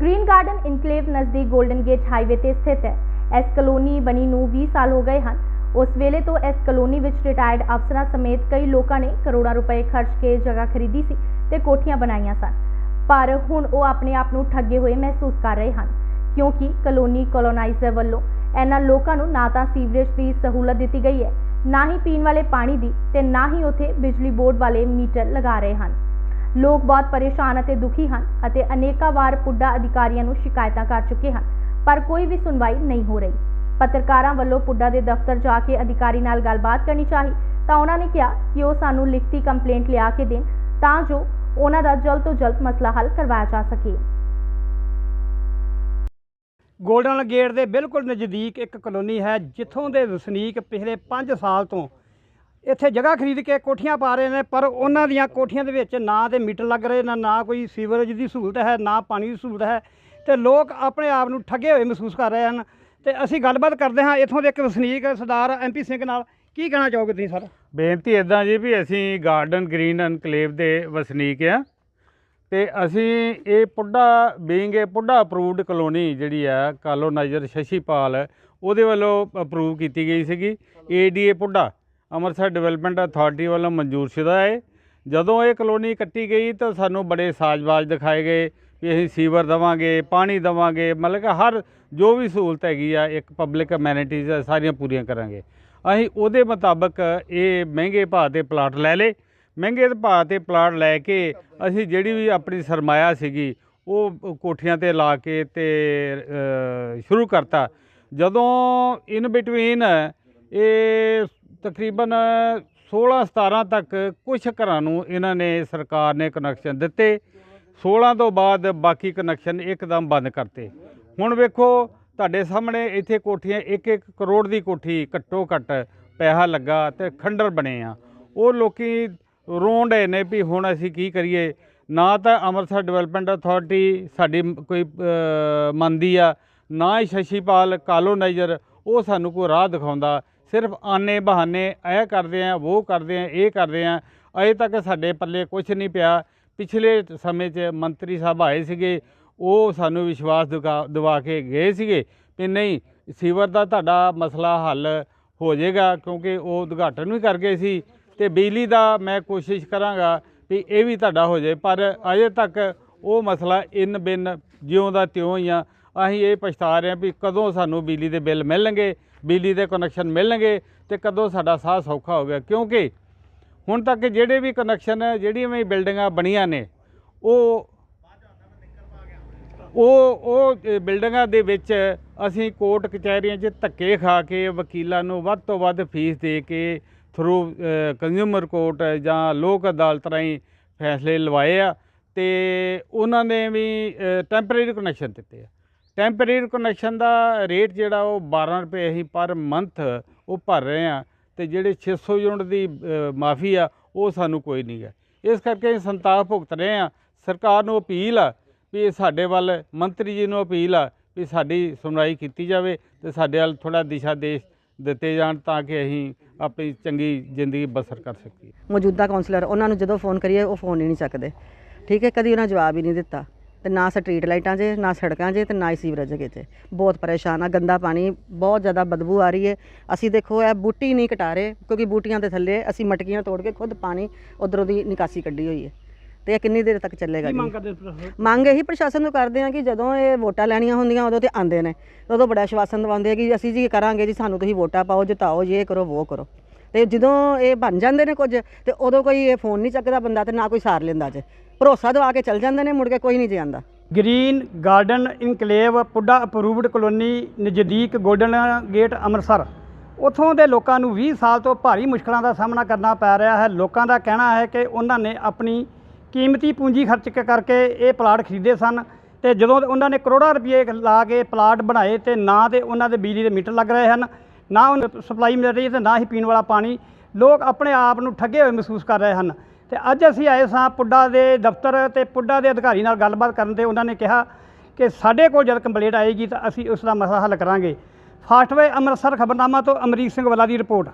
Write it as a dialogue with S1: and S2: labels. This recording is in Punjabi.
S1: ਗ੍ਰੀਨ ਗਾਰਡਨ ਇਨਕਲੇਵ ਨਜ਼ਦੀਕ 골ਡਨ ਗੇਟ ਹਾਈਵੇ ਤੇ ਸਥਿਤ ਹੈ। ਇਸ ਕਲੋਨੀ ਬਣੀ ਨੂੰ 20 ਸਾਲ ਹੋ ਗਏ ਹਨ। ਉਸ ਵੇਲੇ ਤੋਂ ਇਸ ਕਲੋਨੀ ਵਿੱਚ ਰਿਟਾਇਰਡ ਅਫਸਰਾਂ ਸਮੇਤ ਕਈ ਲੋਕਾਂ ਨੇ ਕਰੋੜਾਂ ਰੁਪਏ ਖਰਚ ਕੇ ਜਗ੍ਹਾ ਖਰੀਦੀ ਸੀ ਤੇ ਕੋਠੀਆਂ ਬਣਾਈਆਂ ਸਨ। ਪਰ ਹੁਣ ਉਹ ਆਪਣੇ ਆਪ ਨੂੰ ਠੱਗੇ ਹੋਏ ਮਹਿਸੂਸ ਕਰ ਰਹੇ ਹਨ, ਕਿਉਂਕਿ ਕਲੋਨੀ ਕੋਲੋਨਾਈਜ਼ਰ ਵੱਲੋਂ ਇਹਨਾਂ ਲੋਕਾਂ ਨੂੰ ਨਾ ਤਾਂ ਸੀਵਰੇਜ ਦੀ ਸਹੂਲਤ ਦਿੱਤੀ ਗਈ ਹੈ, ਨਾ ਹੀ ਪੀਣ ਵਾਲੇ ਪਾਣੀ ਦੀ ਤੇ ਨਾ ਹੀ ਉੱਥੇ ਬਿਜਲੀ ਬੋਰਡ ਵਾਲੇ ਮੀਟਰ ਲਗਾ ਰਹੇ ਹਨ। ਲੋਕ ਬਹੁਤ ਪਰੇਸ਼ਾਨ ਅਤੇ ਦੁਖੀ ਹਨ ਅਤੇ ਅਨੇਕਾਂ ਵਾਰ ਪੁੱਡਾ ਅਧਿਕਾਰੀਆਂ ਨੂੰ ਸ਼ਿਕਾਇਤਾਂ ਕਰ ਚੁੱਕੇ ਹਨ, ਪਰ ਕੋਈ ਵੀ ਸੁਣਵਾਈ ਨਹੀਂ ਹੋ ਰਹੀ। ਪੱਤਰਕਾਰਾਂ ਵੱਲੋਂ ਪੁੱਡਾ ਦੇ ਦਫ਼ਤਰ ਜਾ ਕੇ ਅਧਿਕਾਰੀ ਨਾਲ ਗੱਲਬਾਤ ਕਰਨੀ ਚਾਹੀ, ਤਾਂ ਉਹਨਾਂ ਨੇ ਕਿਹਾ ਕਿ ਉਹ ਸਾਨੂੰ ਲਿਖਤੀ ਕੰਪਲੇਂਟ ਲਿਆ ਕੇ ਦੇਣ, ਤਾਂ ਜੋ ਉਹਨਾਂ ਦਾ ਜਲਦ ਤੋਂ ਜਲਦ ਮਸਲਾ ਹੱਲ ਕਰਵਾਇਆ ਜਾ ਸਕੇ।
S2: ਗੋਲਡਨ ਗੇਟ ਦੇ ਬਿਲਕੁਲ ਨਜ਼ਦੀਕ ਇੱਕ ਕਲੋਨੀ ਹੈ, ਜਿੱਥੋਂ ਦੇ ਵਸਨੀਕ ਪਿਛਲੇ 5 ਸਾਲ ਤੋਂ ਇੱਥੇ ਜਗ੍ਹਾ ਖਰੀਦ ਕੇ ਕੋਠੀਆਂ ਪਾ ਰਹੇ ਨੇ, ਪਰ ਉਹਨਾਂ ਦੀਆਂ ਕੋਠੀਆਂ ਦੇ ਵਿੱਚ ਨਾ ਤੇ ਮੀਟਰ ਲੱਗ ਰਹੇ ਨਾ ਨਾ ਕੋਈ ਸੀਵਰੇਜ ਦੀ ਸਹੂਲਤ ਹੈ, ਨਾ ਪਾਣੀ ਦੀ ਸਹੂਲਤ ਹੈ, ਤੇ ਲੋਕ ਆਪਣੇ ਆਪ ਨੂੰ ਠੱਗੇ ਹੋਏ ਮਹਿਸੂਸ ਕਰ ਰਹੇ ਹਨ। ਤੇ ਅਸੀਂ ਗੱਲਬਾਤ ਕਰਦੇ ਹਾਂ ਇੱਥੋਂ ਦੇ ਇੱਕ ਵਸਨੀਕ ਸਰਦਾਰ ਐਮਪੀ ਸਿੰਘ ਨਾਲ। ਕੀ ਕਹਿਣਾ ਚਾਹੋਗੇ ਤੁਸੀਂ, ਸਰ?
S3: ਬੇਨਤੀ ਇਦਾਂ ਜੀ ਵੀ ਅਸੀਂ ਗਾਰਡਨ ਗ੍ਰੀਨ ਐਨਕਲੇਵ ਦੇ ਵਸਨੀਕ ਆ ਤੇ ਅਸੀਂ ਇਹ ਪੁੱਡਾ ਬੀਇੰਗ ਇਹ ਪੁੱਡਾ ਅਪਰੂਵਡ ਕਲੋਨੀ ਜਿਹੜੀ ਆ ਕਾਲੋਨਾਈਜ਼ਰ ਸ਼ਸ਼ੀਪਾਲ, ਉਹਦੇ ਵੱਲੋਂ ਅਪਰੂਵ ਕੀਤੀ ਗਈ ਸੀਗੀ। ADA PUDA. Amritsar development authority ਵੱਲੋਂ ਮਨਜ਼ੂਰਸ਼ੁਦਾ ਹੈ। ਜਦੋਂ ਇਹ ਕਲੋਨੀ ਕੱਟੀ ਗਈ ਤਾਂ ਸਾਨੂੰ ਬੜੇ ਸਾਜ਼ਬਾਜ਼ ਦਿਖਾਏ ਗਏ ਵੀ ਅਸੀਂ ਸੀਵਰ ਦਵਾਂਗੇ, ਪਾਣੀ ਦਵਾਂਗੇ, ਮਤਲਬ ਕਿ ਹਰ ਜੋ ਵੀ ਸਹੂਲਤ ਹੈਗੀ ਆ, ਇੱਕ ਪਬਲਿਕ ਅਮੈਨਿਟੀਜ਼ ਸਾਰੀਆਂ ਪੂਰੀਆਂ ਕਰਾਂਗੇ। ਅਸੀਂ ਉਹਦੇ ਮੁਤਾਬਕ ਇਹ ਮਹਿੰਗੇ ਭਾਅ 'ਤੇ ਪਲਾਟ ਲੈ ਲਏ। ਮਹਿੰਗੇ ਭਾਅ ਤੇ ਪਲਾਟ ਲੈ ਕੇ ਅਸੀਂ ਜਿਹੜੀ ਵੀ ਆਪਣੀ ਸਰਮਾਇਆ ਸੀਗੀ, ਉਹ ਕੋਠੀਆਂ ਤੇ ਲਾ ਕੇ ਤੇ ਸ਼ੁਰੂ ਕਰਤਾ। ਜਦੋਂ ਇਨ ਬਿਟਵੀਨ ਇਹ ਤਕਰੀਬਨ 16 17 ਤੱਕ ਕੁਝ ਘਰਾਂ ਨੂੰ ਇਹਨਾਂ ਨੇ ਸਰਕਾਰ ਨੇ ਕਨੈਕਸ਼ਨ ਦਿੱਤੇ। 16 ਤੋਂ ਬਾਅਦ ਬਾਕੀ ਕਨੈਕਸ਼ਨ ਇੱਕਦਮ ਬੰਦ ਕਰਤੇ। ਹੁਣ ਵੇਖੋ, ਤੁਹਾਡੇ ਸਾਹਮਣੇ ਇੱਥੇ ਕੋਠੀਆਂ 1-1 ਕਰੋੜ ਦੀ ਕੋਠੀ ਘੱਟੋ ਘੱਟ ਪੈਸਾ ਲੱਗਾ ਤੇ ਖੰਡਰ ਬਣੇ ਆ। ਉਹ ਲੋਕੀ ਰੋਣ ਡਏ ਨੇ ਵੀ ਹੁਣ ਅਸੀਂ ਕੀ ਕਰੀਏ? ਨਾ ਤਾਂ ਅੰਮ੍ਰਿਤਸਰ ਡਿਵੈਲਪਮੈਂਟ ਅਥਾਰਟੀ ਸਾਡੀ ਕੋਈ ਮੰਨਦੀ ਆ, ਨਾ ਹੀ ਸ਼ਸ਼ੀਪਾਲ ਕਾਲੋਨਾਈਜ਼ਰ, ਉਹ ਸਾਨੂੰ ਕੋਈ ਰਾਹ ਦਿਖਾਉਂਦਾ। ਸਿਰਫ ਆਨੇ ਬਹਾਨੇ ਇਹ ਕਰਦੇ ਆ, ਉਹ ਕਰਦੇ ਆ, ਇਹ ਕਰਦੇ ਆ। ਅਜੇ ਤੱਕ ਸਾਡੇ ਪੱਲੇ ਕੁਝ ਨਹੀਂ ਪਿਆ। ਪਿਛਲੇ ਸਮੇਂ 'ਚ ਮੰਤਰੀ ਸਾਹਿਬ ਆਏ ਸੀਗੇ, ਉਹ ਸਾਨੂੰ ਵਿਸ਼ਵਾਸ ਦਿਖਾ, ਦਿਵਾ ਕੇ ਗਏ ਸੀਗੇ ਕਿ ਨਹੀਂ, ਸੀਵਰ ਦਾ ਤੁਹਾਡਾ ਮਸਲਾ ਹੱਲ ਹੋ ਜਾਏਗਾ ਕਿਉਂਕਿ ਉਹ ਉਦਘਾਟਨ ਵੀ ਕਰ ਗਏ ਸੀ ਤੇ ਬਿਜਲੀ ਦਾ ਮੈਂ ਕੋਸ਼ਿਸ਼ ਕਰਾਂਗਾ ਵੀ ਇਹ ਵੀ ਤੁਹਾਡਾ ਹੋ ਜਾਏ। ਪਰ ਅਜੇ ਤੱਕ ਉਹ ਮਸਲਾ ਇਨ ਬਿਨ ਜਿਉਂ ਦਾ ਤਿਉਂ ਹੀ ਆ। ਅਸੀਂ ਇਹ ਪਛਤਾ ਰਹੇ ਹਾਂ ਵੀ ਕਦੋਂ ਸਾਨੂੰ ਬਿਜਲੀ ਦੇ ਬਿੱਲ ਮਿਲਣਗੇ, ਬਿਜਲੀ ਦੇ ਕਨੈਕਸ਼ਨ ਮਿਲਣਗੇ ਤੇ ਕਦੋਂ ਸਾਡਾ ਸਾਹ ਸੌਖਾ ਹੋ ਗਿਆ। ਕਿਉਂਕਿ ਹੁਣ ਤੱਕ ਜਿਹੜੇ ਵੀ ਕਨੈਕਸ਼ਨ ਜਿਹੜੀਆਂ ਵੀ ਬਿਲਡਿੰਗਾਂ ਬਣੀਆਂ ਨੇ, ਉਹ ਉਹ ਉਹ ਬਿਲਡਿੰਗਾਂ ਦੇ ਵਿੱਚ ਅਸੀਂ ਕੋਰਟ ਕਚਹਿਰੀਆਂ 'ਚ ਧੱਕੇ ਖਾ ਕੇ ਵਕੀਲਾਂ ਨੂੰ ਵੱਧ ਤੋਂ ਵੱਧ ਫੀਸ ਦੇ ਕੇ ਥਰੂ ਕੰਜ਼ਿਊਮਰ ਕੋਰਟ ਜਾਂ ਲੋਕ ਅਦਾਲਤ ਰਾਹੀਂ ਫੈਸਲੇ ਲਵਾਏ ਆ ਤੇ ਉਹਨਾਂ ਨੇ ਵੀ ਟੈਂਪਰੇਰੀ ਕਨੈਕਸ਼ਨ ਦਿੱਤੇ ਆ। ਟੈਂਪਰੇਰੀ ਕਨੈਕਸ਼ਨ ਦਾ ਰੇਟ ਜਿਹੜਾ ਉਹ 12 ਰੁਪਏ ਅਸੀਂ ਪਰ ਮੰਥ ਉਹ ਭਰ ਰਹੇ ਆ ਤੇ ਜਿਹੜੇ 600 ਯੂਨਿਟ ਦੀ ਮਾਫੀ ਆ, ਉਹ ਸਾਨੂੰ ਕੋਈ ਨਹੀਂ ਹੈ। ਇਸ ਕਰਕੇ ਅਸੀਂ ਸੰਤਾਪ ਭੁਗਤ ਰਹੇ ਆ ਸਰਕਾਰ ਨੂੰ ਅਪੀਲ ਆ ਵੀ ਸਾਡੇ ਵੱਲ, ਮੰਤਰੀ ਜੀ ਨੂੰ ਅਪੀਲ ਆ ਵੀ ਸਾਡੀ ਸੁਣਵਾਈ ਕੀਤੀ ਜਾਵੇ ਤੇ ਸਾਡੇ ਵੱਲ ਥੋੜਾ ਦਿਸ਼ਾ ਦੇਸ਼ ਦਿੱਤੇ ਜਾਣ ਤਾਂ ਕਿ ਅਸੀਂ ਆਪਣੀ ਚੰਗੀ ਜ਼ਿੰਦਗੀ ਬਸਰ ਕਰ ਸਕੀਏ।
S4: ਮੌਜੂਦਾ ਕਾਉਂਸਲਰ ਉਹਨਾਂ ਨੂੰ ਜਦੋਂ ਫੋਨ ਕਰੀਏ ਉਹ ਫੋਨ ਹੀ ਨਹੀਂ ਚੱਕਦੇ। ਠੀਕ ਹੈ, ਕਦੀ ਉਹਨਾਂ ਜਵਾਬ ਹੀ ਨਹੀਂ ਦਿੱਤਾ। ਤੇ ਨਾ ਸਟਰੀਟ ਲਾਈਟਾਂ 'ਚ ਨਾ ਸੜਕਾਂ 'ਚ ਤੇ ਨਾ ਹੀ ਸੀਵਰੇਜ 'ਚ। ਬਹੁਤ ਪਰੇਸ਼ਾਨ ਆ ਗੰਦਾ ਪਾਣੀ ਬਹੁਤ ਜ਼ਿਆਦਾ ਬਦਬੂ ਆ ਰਹੀ ਹੈ ਅਸੀਂ ਦੇਖੋ ਇਹ ਬੂਟੀ ਨਹੀਂ ਕਟਾ ਰਹੇ ਕਿਉਂਕਿ ਬੂਟੀਆਂ ਦੇ ਥੱਲੇ ਅਸੀਂ ਮਟਕੀਆਂ ਤੋੜ ਕੇ ਖੁਦ ਪਾਣੀ ਉਧਰੋਂ ਦੀ ਨਿਕਾਸੀ ਕੱਢੀ ਹੋਈ ਹੈ ਤੇ ਇਹ ਕਿੰਨੀ ਦੇਰ ਤੱਕ ਚੱਲੇਗਾ ਜੀ?
S2: ਮੰਗ
S4: ਇਹੀ ਪ੍ਰਸ਼ਾਸਨ ਨੂੰ ਕਰਦੇ ਆ ਕਿ ਜਦੋਂ ਇਹ ਵੋਟਾਂ ਲੈਣੀਆਂ ਹੁੰਦੀਆਂ ਉਦੋਂ ਤੇ ਆਂਦੇ ਨੇ। ਉਦੋਂ ਬੜਾ ਆਸ਼ਵਾਸਨ ਦਿਵਾਉਂਦੇ ਆ ਕਿ ਅਸੀਂ ਜੀ ਕਰਾਂਗੇ ਜੀ ਸਾਨੂੰ ਤੁਸੀਂ ਵੋਟਾਂ ਪਾਓ ਜਿਤਾਓ ਇਹ ਕਰੋ ਉਹ ਕਰੋ। ਤੇ ਜਦੋਂ ਇਹ ਬਣ ਜਾਂਦੇ ਨੇ ਕੁਝ, ਤੇ ਉਦੋਂ ਕੋਈ ਇਹ ਫੋਨ ਨਹੀਂ ਚੱਕਦਾ ਬੰਦਾ ਤੇ ਨਾ ਕੋਈ ਸਾਰ ਲੈਂਦਾ ਜੇ। ਭਰੋਸਾ ਦਵਾ ਕੇ ਚੱਲ ਜਾਂਦੇ ਨੇ, ਮੁੜ ਕੇ ਕੋਈ ਨਹੀਂ ਜੇ ਆਂਦਾ।
S2: Green garden enclave PUDA approved colony ਨਜ਼ਦੀਕ ਗੋਲਡਨ ਗੇਟ ਅੰਮ੍ਰਿਤਸਰ। ਉਥੋਂ ਦੇ ਲੋਕਾਂ ਨੂੰ 20 ਸਾਲ ਤੋਂ ਭਾਰੀ ਮੁਸ਼ਕਲਾਂ ਦਾ ਸਾਹਮਣਾ ਕਰਨਾ ਪੈ ਰਿਹਾ ਹੈ। ਲੋਕਾਂ ਦਾ ਕਹਿਣਾ ਹੈ ਕਿ ਉਹਨਾਂ ਨੇ ਆਪਣੀ ਕੀਮਤੀ ਪੂੰਜੀ ਖਰਚ ਕਰਕੇ ਇਹ ਪਲਾਟ ਖਰੀਦੇ ਸਨ ਤੇ ਜਦੋਂ ਉਹਨਾਂ ਨੇ ਕਰੋੜਾਂ ਰੁਪਏ ਲਾ ਕੇ ਪਲਾਟ ਬਣਾਏ ਤੇ ਨਾ ਤੇ ਉਹਨਾਂ ਦੇ ਬਿਜਲੀ ਦੇ ਮੀਟਰ ਲੱਗ ਰਹੇ ਹਨ। ਨਾ ਉਹਨੂੰ ਸਪਲਾਈ ਮਿਲ ਰਹੀ ਹੈ ਤੇ ਨਾ ਹੀ ਪੀਣ ਵਾਲਾ ਪਾਣੀ। ਲੋਕ ਆਪਣੇ ਆਪ ਨੂੰ ਠੱਗੇ ਹੋਏ ਮਹਿਸੂਸ ਕਰ ਰਹੇ ਹਨ। ਤੇ ਅੱਜ ਅਸੀਂ ਆਏ ਸਾਂ ਪੁੱਡਾ ਦੇ ਦਫ਼ਤਰ ਤੇ ਪੁੱਡਾ ਦੇ ਅਧਿਕਾਰੀ ਨਾਲ ਗੱਲਬਾਤ ਕਰਨ ਤੇ ਉਹਨਾਂ ਨੇ ਕਿਹਾ ਕਿ ਸਾਡੇ ਕੋਲ ਜਦ ਕੰਪਲੇਂਟ ਆਏਗੀ ਤਾਂ ਅਸੀਂ ਉਸ ਦਾ ਮਸਲਾ ਹੱਲ ਕਰਾਂਗੇ। ਫਾਸਟਵੇ ਅੰਮ੍ਰਿਤਸਰ ਖਬਰਨਾਮਾ ਤੋਂ ਅਮਰੀਕ ਸਿੰਘ ਵਾਲਾ ਦੀ ਰਿਪੋਰਟ।